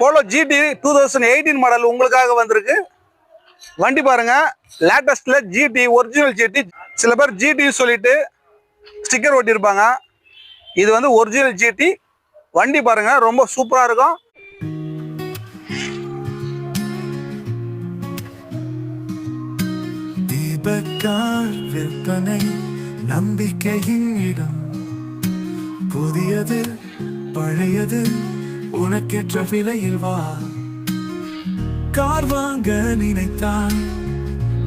Polo GT two thousand eighteen model உங்களுக்காக வந்திருக்கு. வண்டி பாருங்க. லேட்டஸ்ட்ல ஜிடி ஒரிஜினல் ஜிடி சில பேர் ஜிடின்னு சொல்லிட்டு ஸ்டிக்கர் ஒட்டியிருப்பாங்க. இது வந்து ஒரிஜினல் ஜிடி வண்டி பாருங்க. ரொம்ப சூப்பரா இருக்கும். தீபக்கால் விற்பனை நம்பிக்கையின் இடம். புதியது பழையது உனக்கேற்ற விலையில் வா. கார் வாங்க நினைத்தான்.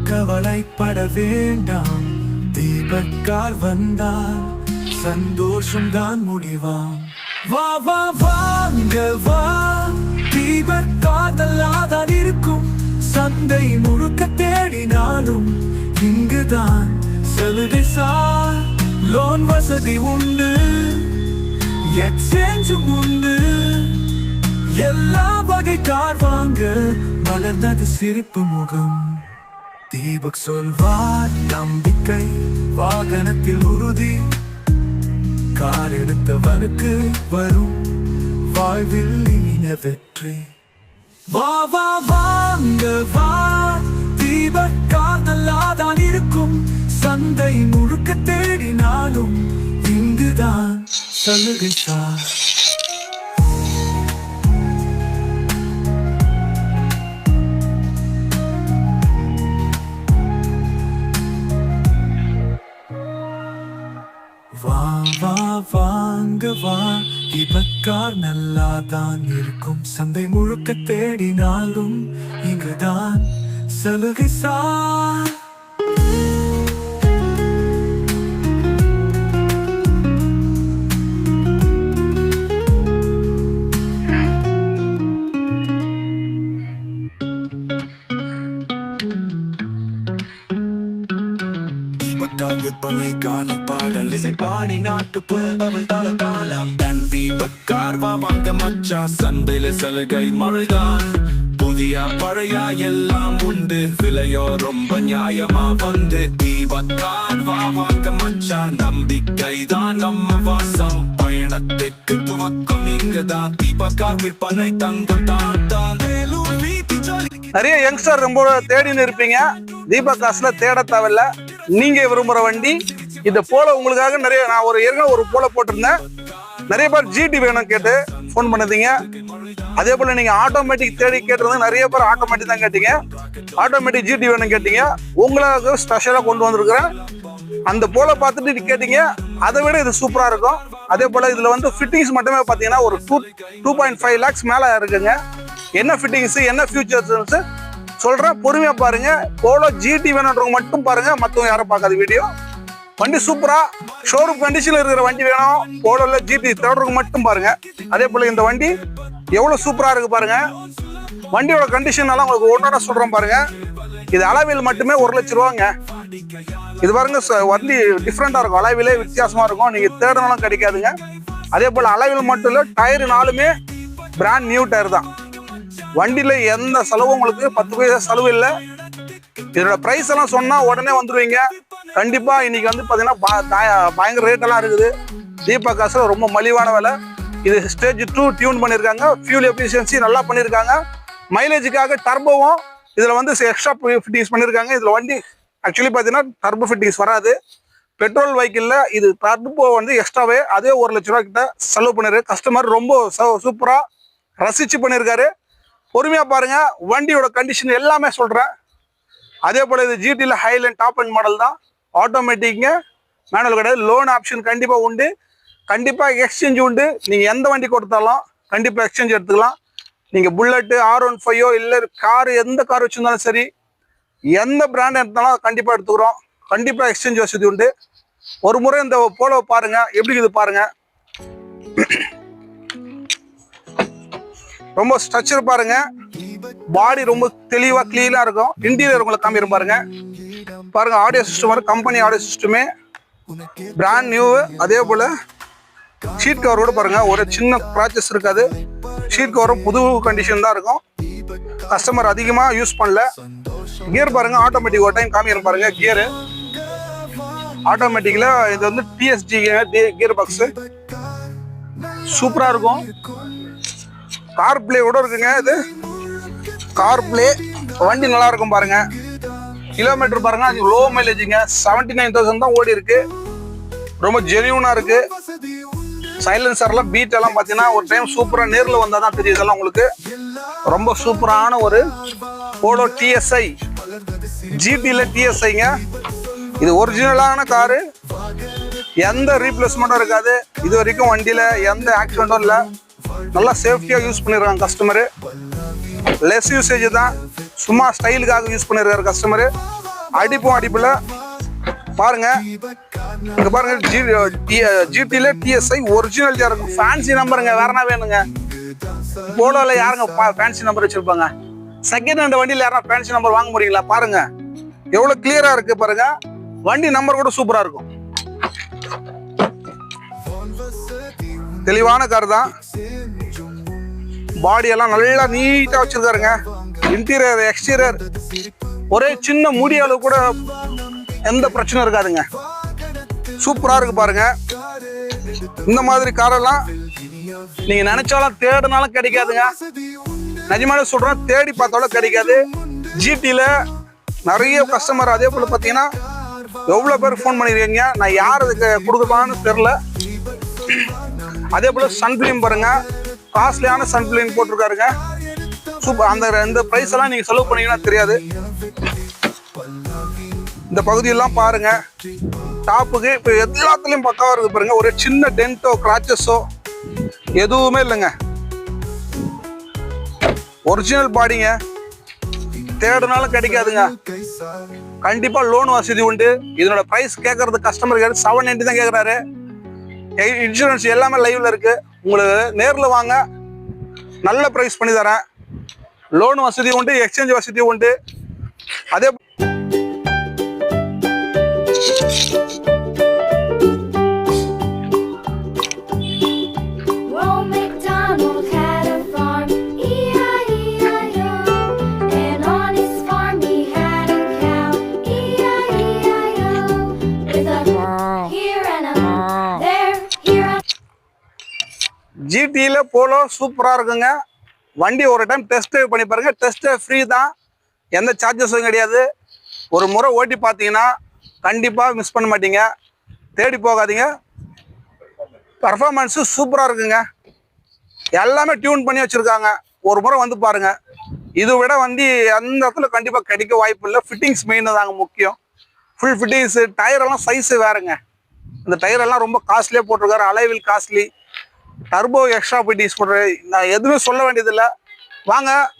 கவலைப்பட வேண்டாம். தீபக்கால் வந்தால் சந்தோஷம் தான் முடிவாம். வா வா வாங்க வா. தீபக்காதல்லாதான் இருக்கும். சந்தை முழுக்க தேடினாலும் இங்குதான் சலுகை சார். லோன் வசதி உண்டு. எக்ஸ்சேஞ்சும் உண்டு. எல்லா வகை கார் வாங்க மலர்ந்தது சிரிப்பு முகம். தீபக் சொல்வார் நம்பிக்கை வாகனத்தில் உறுதி. கார் எடுத்தவனுக்கு வரும் வாழ்வில் இனிய வெற்றி. வா வா வாங்க வா. தீபக் கார் காதல்லாதான் இருக்கும். சந்தை முழுக்க தேடினாலும் இங்குதான் சலுகை சார். வா வாங்க வா. இபக்கார் நல்லா தான் இருக்கும். சந்தை முழுக்க தேடினாலும் இங்குதான் சலுகை சார். பட்டாங்கு பண்ணை பாடல் இசை பாடி நாட்டு புலவள் தல காலம் தன் தீபக்கார் வா வாங்க மச்சா சந்தையில சலுகை மழைதான் புதிய பழையா எல்லாம் உண்டு விலையோ ரொம்ப நியாயமா வந்து தீபக்கார் வா வாங்க மச்சா நம்பிக்கை தான் நம்ம வாசம் பயணத்திற்கு துவக்கம் இங்குதான் தீபக்கார் விற்பனை தங்கம் தான் தான் நிறைய யங்ஸ்டர் ரொம்ப தேடின்னு இருப்பீங்க. தீபக் காசுல தேட தேவையில்லை. நீங்க விரும்புகிற வண்டி. இந்த போல உங்களுக்காக நிறைய நான் ஒரு ஏற்கனவே ஒரு போல போட்டிருந்தேன். நிறைய பேர் ஜிடி வேணும் கேட்டு ஃபோன் பண்ணதீங்க. அதே போல நீங்க ஆட்டோமேட்டிக் தேடி கேட்டிருந்தது நிறைய பேர் ஆட்டோமேட்டிக் தான் கேட்டீங்க. ஆட்டோமேட்டிக் ஜிடி வேணும் கேட்டீங்க. உங்களுக்கு ஸ்பெஷலாக கொண்டு வந்திருக்கிறேன். அந்த போல பார்த்துட்டு கேட்டீங்க. அதை விட இது சூப்பராக இருக்கும். அதே போல் இதில் வந்து ஃபிட்டிங்ஸ் மட்டுமே பார்த்தீங்கன்னா ஒரு two two point five lakhs மேலே இருக்குங்க. என்ன ஃபிட்டிங்ஸு என்ன ஃபியூச்சர்ஸ் சொல்றேன் பொறுமையா பாருங்க. போலோ ஜிடி வேணுன்றவங்க மட்டும் பாருங்க மத்தவங்க யாரும் பார்க்காத வீடியோ வண்டி சூப்பரா ஷோரூம் கண்டிஷன்ல இருக்கிற வண்டி வேணும். போலோல ஜிடி தேடுறவங்க மட்டும் பாருங்க. அதே போல இந்த வண்டி எவ்வளவு சூப்பரா இருக்கு பாருங்க. வண்டியோட கண்டிஷன் எல்லாம் உங்களுக்கு ஒன்றா சொல்கிறோம் பாருங்க. இது அளவில் மட்டுமே ஒரு லட்ச ரூபாங்க. இது பாருங்க வண்டி டிஃப்ரெண்டா இருக்கும். அளவிலே வித்தியாசமா இருக்கும். நீங்க தேடனாலும் கிடைக்காதுங்க. அதே போல அளவில் மட்டும் இல்ல டயர் நாலுமே பிராண்ட் நியூ டயர் தான். வண்டியில எந்த செலவும் உங்களுக்கு பத்து பைசா செலவு இல்லை. இதோட ப்ரைஸ் எல்லாம் சொன்னா உடனே வந்துடுவீங்க கண்டிப்பா இன்னைக்கு வந்து பாத்தீங்கன்னா பா- பயங்கர ரேட் எல்லாம் இருக்குது. தீபா காசுல ரொம்ப மலிவான விலை. இது ஸ்டேஜ் டூ டியூன் பண்ணியிருக்காங்க ஃபியூல் எஃபிஷியன்சி நல்லா பண்ணியிருக்காங்க மைலேஜுக்காக டர்போவும் இதுல வந்து எக்ஸ்ட்ரா ஃபிட்டிங்ஸ் பண்ணியிருக்காங்க இதுல வண்டி ஆக்சுவலி பார்த்தீங்கன்னா டர்போ ஃபிட்டிங்ஸ் வராது. பெட்ரோல் வெஹிக்கிளில் இது டர்போ வந்து எக்ஸ்ட்ராவே அதே ஒரு லட்ச ரூபா கிட்ட செலவு பண்ணிருக்கு கஸ்டமர் ரொம்ப சூப்பராக ரசிச்சு பண்ணியிருக்காரு பொறுமையாக பாருங்கள் வண்டியோட கண்டிஷன் எல்லாமே சொல்கிறேன் அதே போல் இது ஜிடியில் ஹைலைன் டாப் அண்ட் மாடல் தான். ஆட்டோமேட்டிக்குங்க மேனுவல் கிடையாது. லோன் ஆப்ஷன் கண்டிப்பாக உண்டு. கண்டிப்பாக எக்ஸ்சேஞ்ச் உண்டு. நீங்கள் எந்த வண்டி கொடுத்தாலும் கண்டிப்பாக எக்ஸ்சேஞ்ச் எடுத்துக்கலாம். நீங்கள் புல்லட்டு ஆர் ஒன் ஃபைவோ இல்லை கார் எந்த கார் வச்சுருந்தாலும் சரி எந்த பிராண்ட் எடுத்தாலும் கண்டிப்பாக எடுத்துக்கிறோம். கண்டிப்பாக எக்ஸ்சேஞ்ச் வசதி உண்டு. ஒரு முறை இந்த போலோ பாருங்கள் எப்படி இது பாருங்கள் ரொம்ப ஸ்ட்ரக்சர் பாருங்க. பாடி ரொம்ப தெளிவா கிளீனா இருக்கும். இன்டீரியர் உங்களுக்கு காமிரும் பாருங்க. பாருங்க ஆடியோ சிஸ்டம் வரும் கம்பெனி ஆடியோ சிஸ்டமே பிராண்ட் நியூ அதே போல ஷீட் கவர் கூட பாருங்க. ஒரு சின்ன ப்ராச்சஸ் இருக்காது. ஷீட் கவரும் புது கண்டிஷன் தான் இருக்கும். கஸ்டமர் அதிகமா யூஸ் பண்ணல. கியர் பாருங்க ஆட்டோமேட்டிக் ஒரு டைம் காமிக்கிறேன் பாருங்க கியர் ஆட்டோமேட்டிக்கில் இது வந்து டிஎஸ்டி கியர் பாக்ஸ் சூப்பராக இருக்கும். கார் பிளே கூட இருக்குங்க இது. கார் பிளே வண்டி நல்லா இருக்கும் பாருங்க. கிலோமீட்டர் பாருங்க அது லோ மைலேஜுங்க செவன்டி நைன் தௌசண்ட் தான் ஓடி இருக்கு. ரொம்ப ஜெனியூனா இருக்கு. சைலன்சர்லாம் பீட் எல்லாம் பார்த்தீங்கன்னா ஒரு டைம் சூப்பராக நேரில் வந்தால் தான் தெரியுது இதெல்லாம் உங்களுக்கு. ரொம்ப சூப்பரான ஒரு போலோ டிஎஸ்ஐ ஜிபியில் டிஎஸ்ஐங்க இது ஒரிஜினலான காரு. எந்த ரீப்ளேஸ்மெண்ட்டும் இருக்காது. இது வரைக்கும் வண்டியில் எந்த ஆக்சிடென்ட்டும் இல்லை. நல்லா சேஃப்டியாக யூஸ் பண்ணிடுறாங்க கஸ்டமரு லெஸ் யூசேஜ் தான். சும்மா ஸ்டைலுக்காக யூஸ் பண்ணிருக்காரு கஸ்டமரு அடிப்பும் அடிப்பில். பாருங்க. இங்க பாருங்க ஜி ஜிடில டிஎஸ்ஐ ஒரிஜினல் இருக்கும் ஃபேன்சி நம்பருங்க வேற என்ன வேணுங்க? போலோல யாருங்க ஃபேன்சி நம்பர் வச்சிருப்பாங்க? செகண்ட் ஹேண்ட் வண்டியில் யாரா ஃபேன்சி நம்பர் வாங்க முடியுங்களா பாருங்க. எவ்வளவு கிளியரா இருக்கு பாருங்க. வண்டி நம்பர் கூட சூப்பரா இருக்கும். தெளிவான கார் தான். பாடி எல்லாம் நல்லா நீட்டா வச்சிருக்காருங்க. இன்டீரியர் எக்ஸ்டீரியர் ஒரே சின்ன முடி அளவு கூட எந்த பிரச்சனையும் இருக்காதுங்க. சூப்பரா இருக்கு பாருங்க. இந்த மாதிரி காரெல்லாம் நீங்க நினைச்சாலும் தேடினாலும் கிடைக்காதுங்க. நிஜமான சொல்றேன் தேடி பார்த்தாலும் கிடைக்காது. ஜிடில நிறைய கஸ்டமர் அதே போல பாத்தீங்கன்னா எவ்வளவு பேர் ஃபோன் பண்ணிருக்கீங்க நான் யார் அதுக்கு கொடுக்கலான்னு தெரில அதே போல சன்ஃபிலிம் பாருங்க. காஸ்ட்லியான சன்ஃபிலிம் போட்டிருக்காருங்க. சூப்பர். அந்த இந்த ப்ரைஸ் எல்லாம் நீங்க செலவு பண்ணீங்கன்னா தெரியாது. இந்த பகுதியெல்லாம் பாருங்க. டாப்புக்கு இப்போ எல்லாத்துலேயும் பக்காவாக இருக்குது பாருங்க. ஒரு சின்ன டென்ட்டோ கிராச்சஸோ எதுவுமே இல்லைங்க. ஒரிஜினல் பாடிங்க தேடினாலும் கிடைக்காதுங்க. கண்டிப்பாக லோன் வசதி உண்டு. இதனோட ப்ரைஸ் கேட்கறது கஸ்டமர் கேட்டு செவன் நைன்டி தான் கேட்குறாரு இன்சூரன்ஸ் எல்லாமே லைவ்ல இருக்குது உங்களுக்கு நேரில் வாங்க. நல்ல ப்ரைஸ் பண்ணி தரேன். லோன் வசதி உண்டு எக்ஸ்சேஞ்ச் வசதி உண்டு. அதே ஜிடியில் போலோ சூப்பராக இருக்குங்க. வண்டி ஒரு டைம் டெஸ்ட் பண்ணி பாருங்க. டெஸ்ட்டு ஃப்ரீ தான். எந்த சார்ஜஸும் கிடையாது. ஒரு முறை ஓட்டி பார்த்தீங்கன்னா கண்டிப்பாக மிஸ் பண்ண மாட்டீங்க. தேடி போகாதீங்க. பர்ஃபார்மன்ஸு சூப்பராக இருக்குங்க. எல்லாமே டியூன் பண்ணி வச்சுருக்காங்க. ஒரு முறை வந்து பாருங்க. இதை விட வந்து அந்த இடத்துல கண்டிப்பாக கிடைக்க வாய்ப்பு இல்லை. ஃபிட்டிங்ஸ் மெயின் தாங்க முக்கியம். ஃபுல் ஃபிட்டிங்ஸு டயரெல்லாம் சைஸு வேறுங்க. இந்த டயரெல்லாம் ரொம்ப காஸ்ட்லியாக போட்டிருக்காரு. அலைவில் காஸ்ட்லி டர்போ எக்ஸ்ட்ரா பிடிஸ் போடுற நான் எதுவுமே சொல்ல வேண்டியதில்லை. வாங்க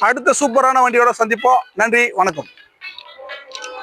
அடுத்த சூப்பரான வண்டியோட சந்திப்போம். நன்றி வணக்கம்.